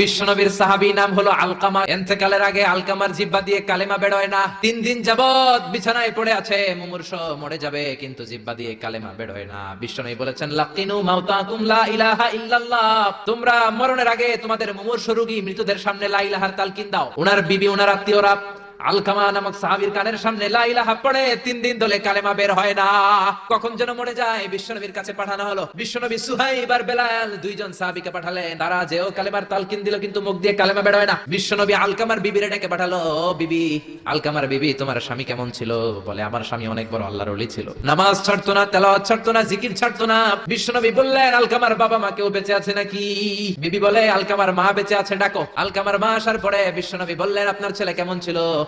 বিশ্বনবীর সাহাবি নাম হলো আলকামা। এন্তেকালের আগে আলকামার জিব্বা দিয়ে কালেমা বেরোয় না। তিন দিন যাবত বিছানায় পড়ে আছে, মুমূর্ষ মরে যাবে, কিন্তু জিব্বা দিয়ে কালেমা বেরোয় না। বিশ্বনবী বলেছেন, লাকিনু মাউতাকুম লা ইলাহা ইল্লাল্লাহ। তোমরা মরণের আগে তোমাদের মুমূর্ষ রোগী মৃতদের সামনে লা ইলাহার তালকিন দাও। ওনার বিবি ওনার আত্মীয়রা আলকামা নামক সাহাবীর কানের সামনে লা ইলাহা পড়ে, তিন দিন ধরে কালেমা বের হয় না। কখন যেন মরে যায়, বিশ্বনবীর কাছে পাঠানো হলো। বিশ্বনবী সুহাইব আর বেলাল দুইজন সাহাবীকে পাঠালেন। তারা যেও কালেমার তালকিন দিল, কিন্তু মুখ দিয়ে কালেমা বের হয় না। বিশ্বনবী আলকামার বিবিরে ডেকে পাঠালো "ও বিবি, আলকামার বিবি, তোমার স্বামী কেমন ছিল? বলে, আমার স্বামী অনেক বড় আল্লাহর ওলি ছিল। নামাজ ছাড়তো না, তেলাওয়াত ছাড়তো না, জিকির ছাড়তো না। বিশ্বনবী বললেন, আলকামার বাবা মা কেউ বেঁচে আছে নাকি? বিবি বলে, আলকামার মা বেঁচে আছে, ডাকো। আলকামার মা আসার পরে বিশ্বনবী বললেন, আপনার ছেলে কেমন ছিল?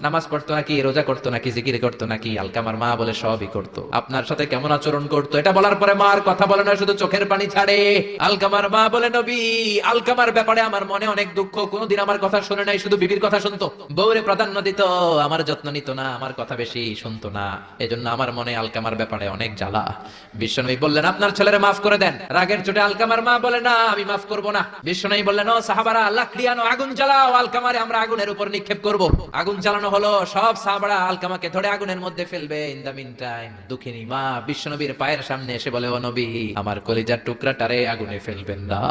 নামাজ পড়তো নাকি, রোজা করতো নাকি, জিকির করতো নাকি আলকামার মা বলে সবই করতো। আপনার সাথে কেমন আচরণ করতো? এটা বলার পরে মার কথা বলে না, শুধু চোখের পানি ছাড়ে। আলকামার মা বলে, নবী আলকামার ব্যাপারে আমার মনে অনেক দুঃখ। কোনোদিন আমার কথা শুনে নাই, শুধু বিবির কথা শুনতো। বউরে প্রাধান্য দিত, আমার যত্ন নিত না, আমার কথা বেশি শুনতো না। এজন্য আমার মনে আলকামার ব্যাপারে অনেক জ্বালা। বিশ্বনবী বললেন, আপনার ছেলেরে মাফ করে দেন। রাগের চোটে আলকামার মা বলে, না, আমি মাফ করব না। বিশ্বনবী বললেন, ও সাহাবারা, লাকড়ি আনো, আগুন জ্বালাও আলকামারে আমরা আগুনের উপর নিক্ষেপ করব। আগুন জ্বালানো হলো, সব সাবড়া আলকামাকে ধরে আগুনের মধ্যে ফেলবে। ইন দা মিন টাইম দুঃখিনী মা, বিশ্বনবীর পায়ের সামনে এসে বলে, ও নবী, আমার কলিজার টুকরাটারে আগুনে ফেলবেন না।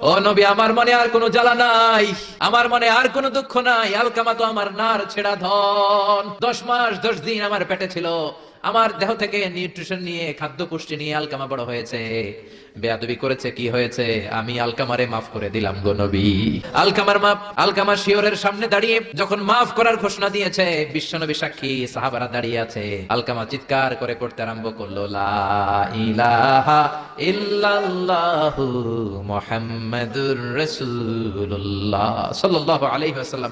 ও নবী, আমার মনে আর কোনো জ্বালা নাই। আমার মনে আর কোনো দুঃখ নাই। আলকামা তো আমার নার ছেড়া ধন। দশ মাস, দশ দিন আমার পেটে ছিল। আমার দেহ থেকে নিউট্রিশন নিয়ে খাদ্য পুষ্টি নিয়ে আলকামা বড় হয়েছে। বেয়াদবি করেছে, কি হয়েছে? আমি আলকামারে মাফ করে দিলাম গো আলকামার মাপ আলকামা শিওরের সামনে দাঁড়িয়ে যখন মাফ করার ঘোষণা দিয়েছে, বিশ্বনবী সাক্ষী, সাহাবারা দাঁড়িয়ে আছে। আলকামা চিৎকার করে পড়তে আরম্ভ করল, লা মুহাম্মাদুর রাসূলুল্লাহ সাল্লাল্লাহু আলাইহি ওয়াসাল্লাম।